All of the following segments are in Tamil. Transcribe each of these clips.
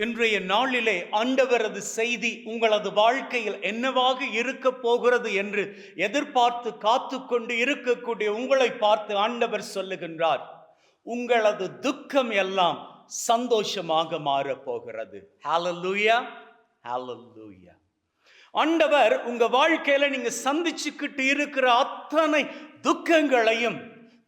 இன்றைய நாளிலே ஆண்டவரது செய்தி உங்களது வாழ்க்கையில் என்னவாக இருக்க போகிறது என்று எதிர்பார்த்து காத்து கொண்டு இருக்கக்கூடிய உங்களை பார்த்து ஆண்டவர் சொல்லுகின்றார். உங்களது துக்கம் எல்லாம் சந்தோஷமாக மாறப்போகிறது போகிறது. ஹalleluya ஆண்டவர் உங்க வாழ்க்கையில நீங்க சந்திச்சுக்கிட்டு இருக்கிற அத்தனை துக்கங்களையும்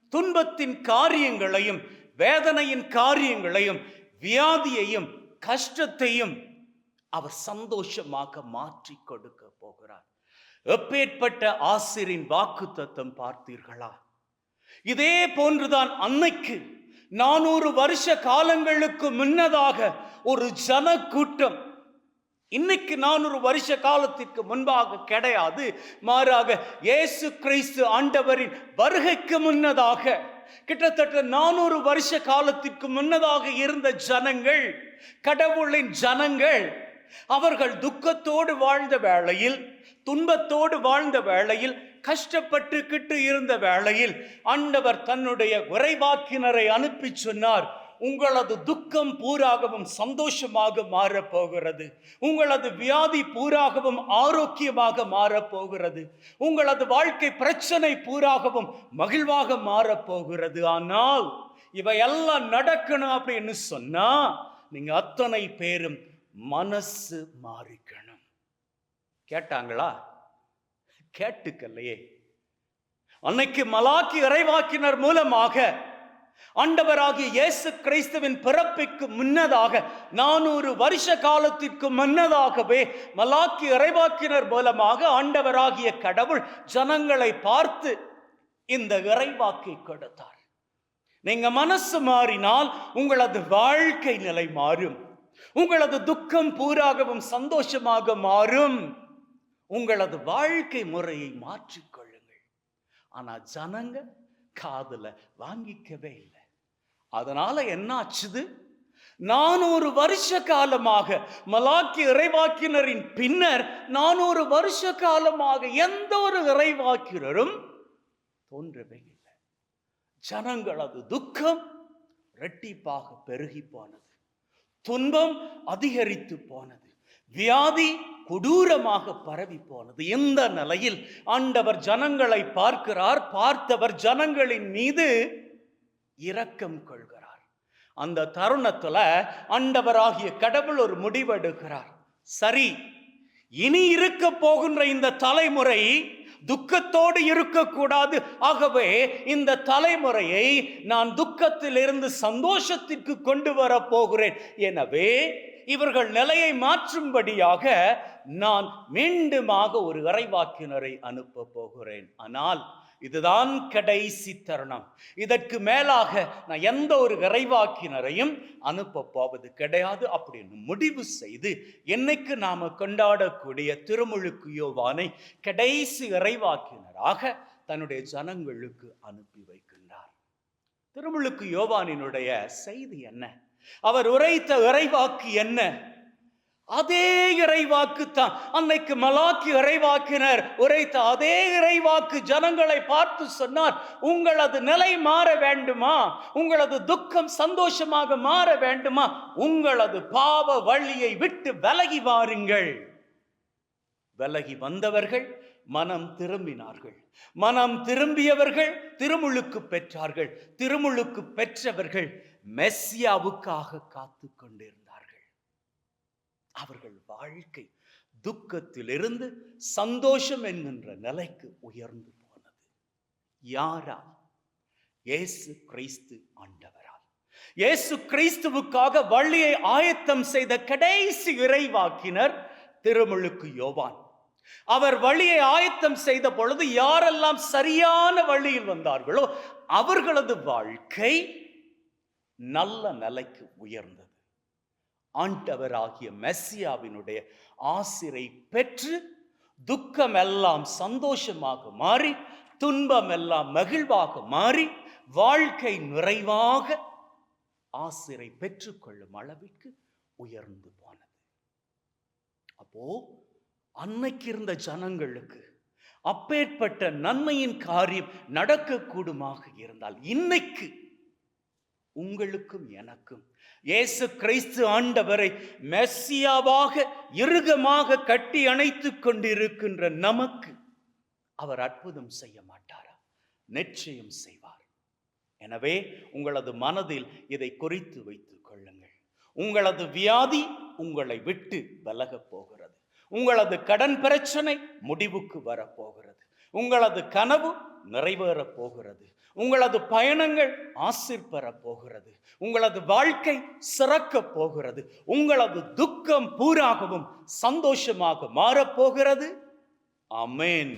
துன்பத்தின் காரியங்களையும் வேதனையின் காரியங்களையும் வியாதியையும் கஷ்டத்தையும் அவர் சந்தோஷமாக மாற்றி கொடுக்க போகிறார். எப்பேற்பட்ட ஆசிரின் வாக்கு தத்துவம் பார்த்தீர்களா? இதே போன்றுதான் அன்னைக்கு நானூறு வருஷ காலங்களுக்கு முன்னதாக ஒரு ஜன கூட்டம் இன்னைக்கு நானூறு வருஷ காலத்திற்கு முன்பாக கிடையாது. மாறாக இயேசு கிறிஸ்து ஆண்டவரின் வருகைக்கு முன்னதாக கிட்டத்தட்ட நானூறு வருஷ காலத்திற்கு முன்னதாக இருந்த ஜனங்கள் கடவுளின் ஜனங்கள் அவர்கள் துக்கத்தோடு வாழ்ந்த வேளையில் துன்பத்தோடு வாழ்ந்த வேளையில் கஷ்டப்பட்டுக்கிட்டு இருந்த வேளையில் ஆண்டவர் தன்னுடைய உறைவாக்கினரை அனுப்பி சொன்னார். உங்களது துக்கம் பூராகவும் சந்தோஷமாக மாறப் போகிறது உங்களது வியாதி பூராகவும் ஆரோக்கியமாக மாறப் போகிறது உங்களது வாழ்க்கை பிரச்சனை பூராகவும் மகிழ்வாக மாறப் போகிறது ஆனால் இவையெல்லாம் நடக்கணும் அப்படின்னு சொன்னா நீங்க அத்தனை பேரும் மனசு மாறிக்கணும். கேட்டாங்களா? கேட்டுக்கல்லையே அன்னைக்கு மலாக்கி இறைவாக்கினர் மூலமாக ஆண்டவராகிய இயேசு கிறிஸ்துவின் பிறப்பிற்கு முன்னதாக நானூறு வருஷ காலத்திற்கு முன்னதாகவே மலாக்கி இறைவாக்கினர் மூலமாக ஆண்டவராகிய கடவுள் ஜனங்களை பார்த்து இந்த இறைவாக்கை கொடுத்தார். நீங்க மனசு மாறினால் உங்களது வாழ்க்கை நிலை மாறும். உங்களது துக்கம் பூராகவும் சந்தோஷமாக மாறும். உங்களது வாழ்க்கை முறையை மாற்றிக்கொள்ளுங்கள். ஆனா ஜனங்க காதல வாங்கிக்கவே இல்லை. அதனால என்ன ஆச்சுது நானூறு வருஷ காலமாக மலாக்கி இறைவாக்கினரின் பின்னர் நானூறு வருஷ காலமாக எந்த ஒரு இறைவாக்கினரும் தோன்றவே இல்லை. ஜனங்களது துக்கம் இரட்டிப்பாக பெருகி போனது. துன்பம் அதிகரித்து போனது. வியாதி கொடூரமாக பரவி போனது இந்த நிலையில்? ஆண்டவர் ஜனங்களை பார்க்கிறார். பார்த்தவர் ஜனங்களின் மீது இரக்கம் கொள்கிறார். அந்த தருணத்துல ஆண்டவராகிய கடவுள் ஒரு முடிவெடுக்கிறார். சரி இனி இருக்க போகின்ற இந்த தலைமுறை துக்கத்தோடு இருக்கக்கூடாது. ஆகவே இந்த தலைமுறையை நான் துக்கத்திலிருந்து சந்தோஷத்திற்கு கொண்டு வர போகிறேன். எனவே இவர்கள் நிலையை மாற்றும்படியாக நான் மீண்டுமாக ஒரு இறைவாக்கினரை அனுப்ப போகிறேன். ஆனால் இதுதான் கடைசி தருணம். இதற்கு மேலாக நான் எந்த ஒரு இறைவாக்கினரையும் அனுப்ப போவது கிடையாது அப்படின்னு முடிவு செய்து என்னைக்கு நாம கொண்டாடக்கூடிய திருமுழுக்கு யோவானை கடைசி இறைவாக்கினராக தன்னுடைய ஜனங்களுக்கு அனுப்பி வைக்கின்றார். திருமுழுக்கு யோவானினுடைய செய்தி என்ன? அவர் உரைத்த இறைவாக்கு என்ன? அதே இறைவாக்கு தான் அன்னைக்கு மலாக்கி இறைவாக்கினர் உரைத்த அதே இறைவாக்கு ஜனங்களை பார்த்து சொன்னார் உங்களது நிலை மாற வேண்டுமா? உங்களது துக்கம் சந்தோஷமாக மாற வேண்டுமா? உங்களது பாவ வழியை விட்டு விலகி வாருங்கள். விலகி வந்தவர்கள் மனம் திரும்பினார்கள். மனம் திரும்பியவர்கள் திருமுழுக்கு பெற்றார்கள். திருமுழுக்கு பெற்றவர்கள் மெஸ்ஸியாவுக்காக காத்து கொண்டிருந்தார்கள். அவர்கள் வாழ்க்கை துக்கத்திலிருந்து சந்தோஷம் என்கின்ற நிலைக்கு உயர்ந்து போனது. யாரா? இயேசு கிறிஸ்து ஆண்டவரால். இயேசு கிறிஸ்துவுக்காக வழியை ஆயத்தம் செய்த கடைசி இறைவாக்கினர் திருமுழுக்கு யோவான். அவர் வழியை ஆயத்தம் செய்த பொழுது யாரெல்லாம் சரியான வழியில் வந்தார்களோ அவர்களது வாழ்க்கை நல்ல நிலைக்கு உயர்ந்தது. ஆண்டவராகிய மெஸ்ஸியாவினுடைய ஆசிரை பெற்று துக்கம் எல்லாம் சந்தோஷமாக மாறி துன்பம் எல்லாம் மகிழ்வாக மாறி வாழ்க்கை நிறைவாக ஆசிரை பெற்றுக்கொள்ளும் அளவிற்கு உயர்ந்து போனது. அப்போ அன்னைக்கு இருந்த ஜனங்களுக்கு அப்பேற்பட்ட நன்மையின் காரியம் நடக்கக்கூடுமாக இருந்தால் இன்னைக்கு உங்களுக்கும் எனக்கும். இயேசு கிறிஸ்து ஆண்டவரை மெஸ்ஸியாவாக இறுகமாக கட்டி அணைத்து கொண்டிருக்கின்ற நமக்கு அவர் அற்புதம் செய்ய மாட்டாரா? நிச்சயம் செய்வார். எனவே உங்களது மனதில் இதை குறித்து வைத்துக் கொள்ளுங்கள். உங்களது வியாதி உங்களை விட்டு விலகப் போகிறது. உங்களது கடன் பிரச்சனை முடிவுக்கு வரப்போகிறது உங்களது கனவு நிறைவேறப் போகிறது. உங்களது பயணங்கள் ஆசிர் பெற போகிறது. உங்களது வாழ்க்கை சிறக்கப் போகிறது. உங்களது துக்கம் பூராகவும் சந்தோஷமாக மாறப்போகிறது அமேன்